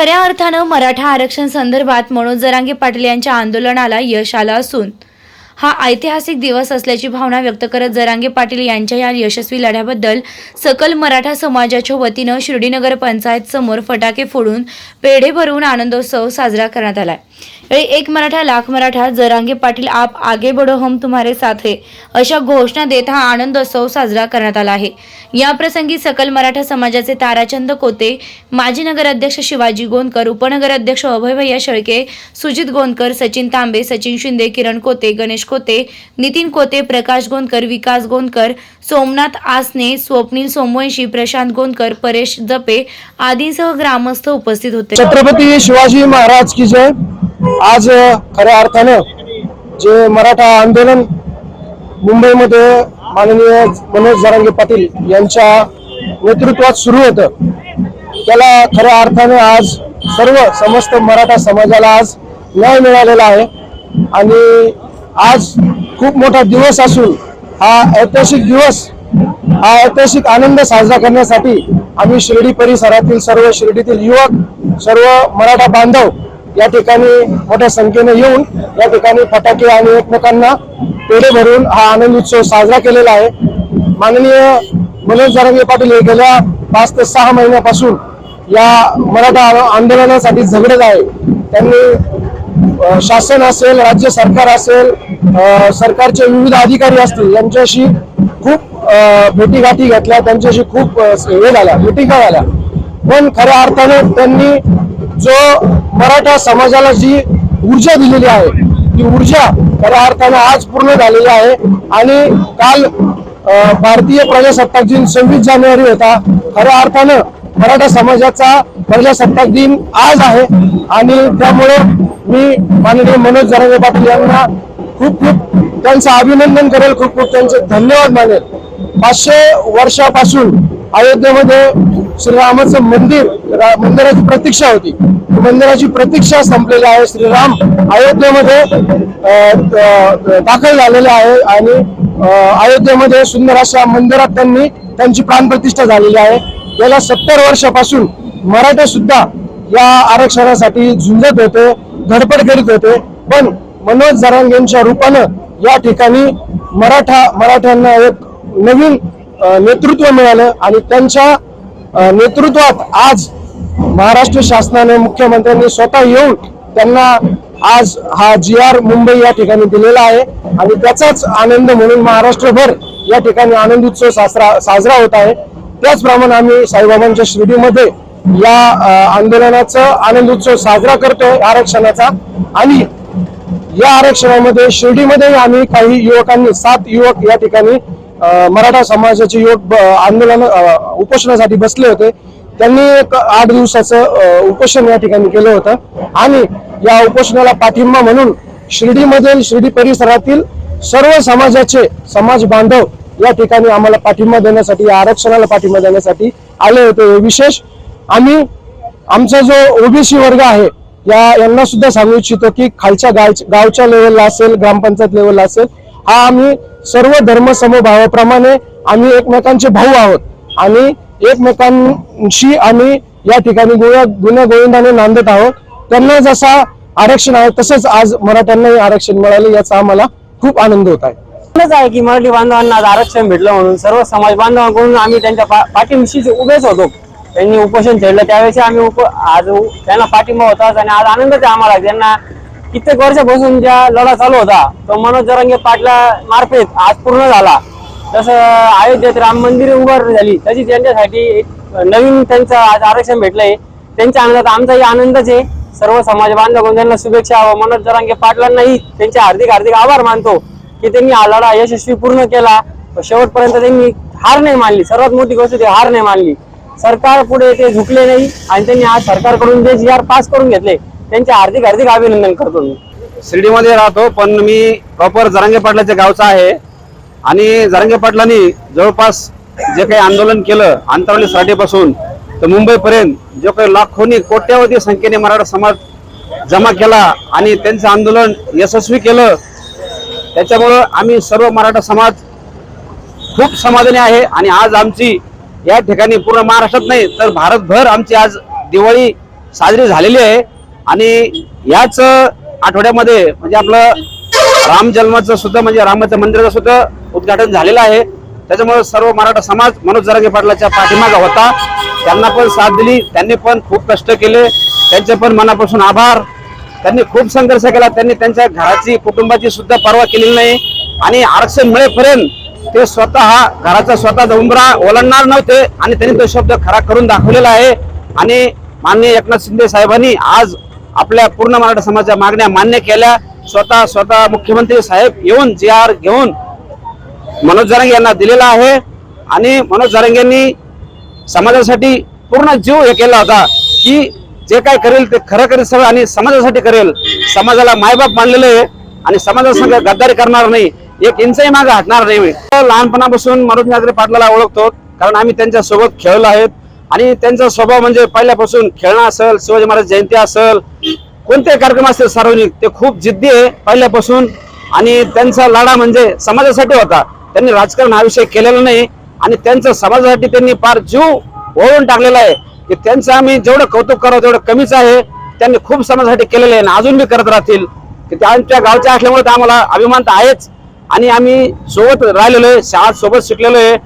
खऱ्या अर्थानं मराठा आरक्षण संदर्भात मनोज जरांगे पाटील यांच्या आंदोलनाला यश आलं असून हा ऐतिहासिक दिवस असल्याची भावना व्यक्त करत जरांगे पाटील यांच्या या यशस्वी लढ्याबद्दल सकल मराठा समाजाच्या वतीनं शिर्डीनगर पंचायत समोर फटाके फोडून पेढे भरवून आनंदोत्सव साजरा करण्यात आला आहे एक मराठा लाख मराठा जरांगे पाटील आप आगे बडो हम तुम्हारे साथ है. अशा घोषणा देत हा आनंदोत्सव साजरा करण्यात आला आहे. या प्रसंगी सकल मराठा समाजाचे ताराचंद कोते माजी नगराध्यक्ष शिवाजी गोंदकर उपनगराध्यक्ष अभय भैया शेळके सुजित गोंदकर सचिन तांबे सचिन शिंदे किरण कोते गणेश कोते नितीन कोते प्रकाश गोंदकर विकास गोंदकर सोमनाथ आसने स्वप्नील सोमवंशी प्रशांत गोंदकर परेश जपे आदींसह ग्रामस्थ उपस्थित होते. छत्रपती शिवाजी महाराज की जय. आज खऱ्या अर्थानं जे मराठा आंदोलन मुंबईमध्ये माननीय मनोज जरांगे पाटील यांच्या नेतृत्वात सुरू होतं त्याला खऱ्या अर्थानं आज सर्व समस्त मराठा समाजाला आज न्याय मिळालेला आहे. आणि आज खूप मोठा दिवस असून हा ऐतिहासिक दिवस हा ऐतिहासिक आनंद साजरा करण्यासाठी आम्ही शिर्डी परिसरातील सर्व शिर्डीतील युवक सर्व मराठा बांधव या ठिकाणी मोठ्या संख्येने येऊन या ठिकाणी फटाके आणि एकमेकांना पेढे भरून हा आनंद उत्सव साजरा केलेला आहे. माननीय मनोज जरांगे पाटील हे गेल्या पाच ते सहा महिन्यापासून या मराठा आंदोलनासाठी झगडत आहे. त्यांनी शासन असेल राज्य सरकार असेल सरकारचे विविध अधिकारी असतील यांच्याशी खूप भेटीगाठी घेतल्या त्यांच्याशी खूप हे झाल्या मिटिंगा झाल्या. पण खऱ्या अर्थाने त्यांनी जो मराठा समाजाला जी ऊर्जा दिलेली आहे ती ऊर्जा खऱ्या अर्थानं आज पूर्ण झालेली आहे. आणि काल भारतीय प्रजासत्ताक दिन सव्वीस जानेवारी होता. खऱ्या अर्थानं मराठा समाजाचा प्रजासत्ताक दिन आज आहे. आणि त्यामुळे मी माननीय मनोज जरांगे पाटील यांना खूप खूप त्यांचं अभिनंदन करेल. खूप खूप त्यांचे धन्यवाद मानेल. पाचशे वर्षापासून अयोध्येमध्ये श्रीरामाचं मंदिर रा- मंदिराची प्रतीक्षा होती. मंदिराची प्रतीक्षा संपलेली आहे. श्रीराम अयोध्येमध्ये दाखल झालेले आहे आणि अयोध्येमध्ये सुंदर अशा मंदिरात त्यांनी त्यांची प्राणप्रतिष्ठा झालेली आहे. गेल्या सत्तर वर्षापासून मराठे सुद्धा या आरक्षणासाठी झुंजत होते धडपड करीत होते. पण मनोज जरांगेंच्या रूपानं या ठिकाणी मराठा मराठ्यांना एक नवीन नेतृत्व मिळालं आणि त्यांच्या नेतृत्वात आज महाराष्ट्र शासनाने मुख्यमंत्र्यांनी स्वतः येऊन त्यांना आज हा जी आर मुंबई या ठिकाणी दिलेला आहे. आणि त्याचाच आनंद म्हणून महाराष्ट्रभर या ठिकाणी आनंद उत्सव साजरा साजरा होत आहे. त्याचप्रमाणे आम्ही साईबाबांच्या शिर्डीमध्ये या आंदोलनाचा आनंद उत्सव साजरा करतोय आरक्षणाचा. आणि या आरक्षणामध्ये शिर्डीमध्ये आम्ही काही युवकांनी सात युवक या ठिकाणी मराठा समाजाचे युवक आंदोलन उपोषणासाठी बसले होते. त्यांनी एक आठ दिवसाचं उपोषण या ठिकाणी केलं होतं. आणि या उपोषणाला पाठिंबा म्हणून शिर्डीमधील शिर्डी परिसरातील सर्व समाजाचे समाज बांधव या ठिकाणी आम्हाला पाठिंबा देण्यासाठी या आरक्षणाला पाठिंबा देण्यासाठी आले होते हे विशेष. आम्ही आमचा जो ओबीसी वर्ग आहे या यांना सुद्धा सांगू इच्छितो की खालच्या गाव गावच्या लेवलला असेल ग्रामपंचायत लेवलला असेल हा आम्ही सर्व धर्म समभावाप्रमाणे आम्ही एकमेकांचे भाऊ आहोत. आणि एकमेकांशी आम्ही या ठिकाणी गुन्ह्या गोविंदाने नांदत आहोत. त्यांना जसा आरक्षण आहे तसंच आज मराठ्यांनाही आरक्षण मिळाले याचा आम्हाला खूप आनंद होत आहे. आहे की मराठी बांधवांना आज आरक्षण भेटलं म्हणून सर्व समाज बांधवांकडून आम्ही त्यांच्या पा- पाठीशी उभेच होतो. त्यांनी उपोषण छेडलं त्यावेळेस आम्ही उप आज त्यांना पाठिंबा होताच आणि आज आनंदच आहे आम्हाला. त्यांना कित्येक वर्षापासून ज्या लढा चालू होता तो मनोज जरंगे पाटला मार्फत आज पूर्ण झाला. जसं अयोध्येत राम मंदिर उभारणी झाली. तशी त्यांच्यासाठी एक नवीन त्यांचं आज आरक्षण भेटलंय. त्यांच्या आनंदात आमचाही आनंदच आहे. सर्व समाज बांधव त्यांना शुभेच्छा व मनोज जरांगे पाटलांनाही त्यांचे हार्दिक हार्दिक आभार मानतो की त्यांनी हा लढा यशस्वी पूर्ण केला. शेवटपर्यंत त्यांनी हार नाही मानली. सर्वात मोठी गोष्ट ते हार नाही मानली. सरकार पुढे ते झुकले नाही आणि त्यांनी आज सरकारकडून जे जी आर पास करून घेतले त्यांचे हार्दिक हार्दिक अभिनंदन करतो मी. शिर्डीमध्ये राहतो पण मी प्रॉपर जरांगे पाटलाच्या गावचा आहे. आणि जरांगे पाटलांनी जवळपास जे काही आंदोलन केलं आंतरवाली साठेपासून तर मुंबईपर्यंत जो काही लाखोनी कोट्यावधी संख्येने मराठा समाज जमा केला आणि त्यांचं आंदोलन यशस्वी केलं त्याच्यामुळं आम्ही सर्व मराठा समाज खूप समाधानी आहे आणि आज आमची या ठिकाणी पूर्ण महाराष्ट्रात नाही तर भारतभर आमची आज दिवाळी साजरी झालेली आहे. आणि याच आठवड्यामध्ये म्हणजे आपलं राम जन्माचं सुद्धा म्हणजे रामाचं मंदिराचं सुद्धा उद्घाटन झालेलं आहे. त्याच्यामुळे सर्व मराठा समाज मनोज जरांगे पाटलाच्या पाठीमागा होता. त्यांना पण साथ दिली. त्यांनी पण खूप कष्ट केले. त्यांचे पण मनापासून आभार. त्यांनी खूप संघर्ष केला. त्यांनी त्यांच्या घराची कुटुंबाची सुद्धा पर्वा केलेली नाही. आणि आरक्षण मिळेपर्यंत ते स्वतः घराचा स्वतःचा उंबरा ओलांडणार नव्हते. आणि त्यांनी तो शब्द खरा करून दाखवलेला आहे. आणि माननीय एकनाथ शिंदे साहेबांनी आज आपल्या पूर्ण मराठा समाजाच्या मागण्या मान्य केल्या. स्वतः स्वतः मुख्यमंत्री साहेब येऊन जी आर घेऊन मनोज जरांगे यांना दिलेला आहे. आणि मनोज जरांगे यांनी समाजासाठी पूर्ण जीव हे केला होता की जे काय करेल ते खरं करेल सगळं आणि समाजासाठी करेल. समाजाला मायबाप मानलेलं आहे आणि समाजासंग गद्दारी करणार नाही. एक इंचही मागे हटणार नाही मी. लहानपणापासून मनोज नागरे पाटलाला ओळखतो कारण आम्ही त्यांच्यासोबत खेळलो आहेत. आणि त्यांचा स्वभाव म्हणजे पहिल्यापासून खेळणं असेल शिवाजी महाराज जयंती असेल कोणते कार्यक्रम असतील सार्वजनिक ते खूप जिद्दी आहे पहिल्यापासून. आणि त्यांचा लढा म्हणजे समाजासाठी होता. त्यांनी राजकारण हा विषय केलेला नाही आणि त्यांचं समाजासाठी त्यांनी फार जीव ओळून टाकलेला आहे की त्यांचं आम्ही जेवढं कौतुक करावं तेवढं कमीच आहे. त्यांनी खूप समाजासाठी केलेलं आहे आणि अजून बी करत राहतील. की ते आमच्या गावच्या असल्यामुळे तर आम्हाला अभिमान तर आहेच. आणि आम्ही सोबत राहिलेलो आहे शाळा सोबत शिकलेलो आहे.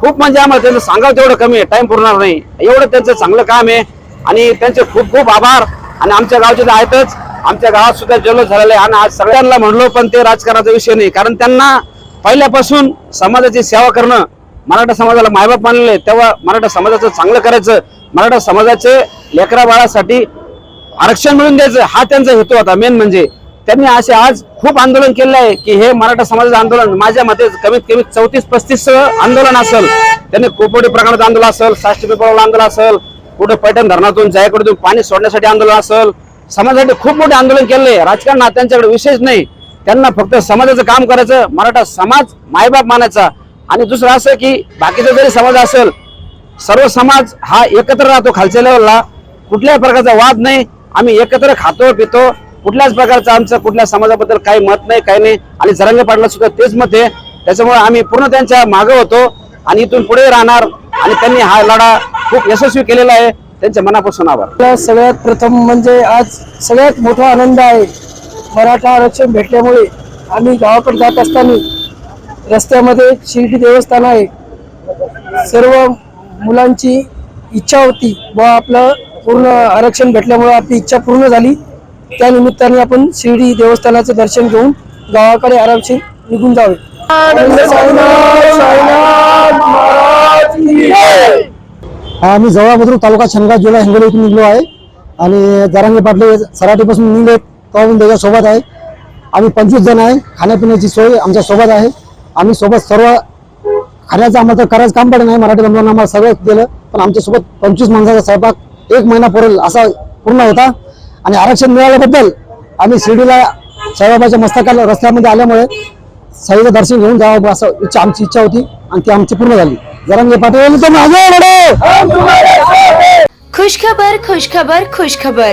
खूप म्हणजे आम्हाला त्यांचं सांगावं तेवढं कमी आहे. टाइम पुरणार नाही. एवढं त्यांचं चांगलं काम आहे. आणि त्यांचे खूप खूप आभार. आणि आमच्या गावचे तर आहेतच. आमच्या गावात सुद्धा जल्लोष झालेला आहे. आणि आज सगळ्यांना म्हणलो पण ते राजकारणाचा विषय नाही. कारण त्यांना पहिल्यापासून समाजाची सेवा करणं मराठा समाजाला मायबाप मानले तेव्हा मराठा समाजाचं चांगलं करायचं मराठा समाजाचे लेकरा बाळासाठी आरक्षण मिळून द्यायचं हा त्यांचा हेतू होता. मेन म्हणजे त्यांनी असे आज खूप आंदोलन केलं आहे की हे मराठा समाजाचं आंदोलन माझ्या मते कमीत कमी चौतीस पस्तीस आंदोलन असेल. त्यांनी कोपोडी प्रकरणात आंदोलन असेल साष्टी पेपरवर आंदोलन असेल कुठे पैठण धरणातून जायकडून पाणी सोडण्यासाठी आंदोलन असेल. समाजासाठी खूप मोठे आंदोलन केले आहे. राजकारण त्यांच्याकडे विशेष नाही. त्यांना फक्त समाजाचं काम करायचं मराठा समाज मायबाप मानायचा. आणि दुसरं असं की बाकीचा जरी समाज असेल सर्व समाज हा एकत्र राहतो खालच्या लेवलला कुठल्याही प्रकारचा वाद नाही. आम्ही एकत्र खातो पितो. कुठल्याच प्रकारचं आमचं कुठल्या समाजाबद्दल काही मत नाही काही नाही. आणि जरंगे पाटला सुद्धा तेच मत आहे. त्याच्यामुळे आम्ही पूर्ण त्यांच्या मागं होतो आणि इथून पुढे राहणार. आणि त्यांनी हा लढा खूप यशस्वी केलेला आहे. त्यांच्या मनापासून आभार. सगळ्यात प्रथम म्हणजे आज सगळ्यात मोठा आनंद आहे. मराठा आरक्षण भेटल्यामुळे आम्ही गावाकडे जात असताना रस्त्यामध्ये शिर्डी देवस्थान आहे. सर्व मुलांची इच्छा होती व आपलं पूर्ण आरक्षण भेटल्यामुळे आपली इच्छा पूर्ण झाली. त्यानिमित्ताने आपण शिर्डी देवस्थानाचं दर्शन घेऊन गावाकडे आरामशीर निघून जावे. आम्ही जवळ तालुका छनगाव जिल्हा हिंगोली इथून निघलो आहे. आणि जारांगे पाटले सराटीपासून निघलेत. तेव्हा त्याच्यासोबत आहे. आम्ही पंचवीस जण आहे खाण्यापिण्याची सोय आमच्यासोबत आहे. आम्ही सोबत सर्व खाण्याचं आम्हाला तर करायचं काम पडलं नाही मराठी बंधूंना आम्हाला सगळं दिलं पण आमच्यासोबत पंचवीस माणसाचा स्वयंपाक एक महिना पुरेल असा पूर्ण होता. आणि आरक्षण मिळाल्याबद्दल आम्ही शिर्डीला साईबाबाच्या मस्तकाला रस्त्यामध्ये आल्यामुळे साईचं दर्शन घेऊन जावं असं इच्छा आमची इच्छा होती आणि ती आमची पूर्ण झाली. जरांगे पाटील तो मागे वळो. खुशखबर खुशखबर खुशखबर.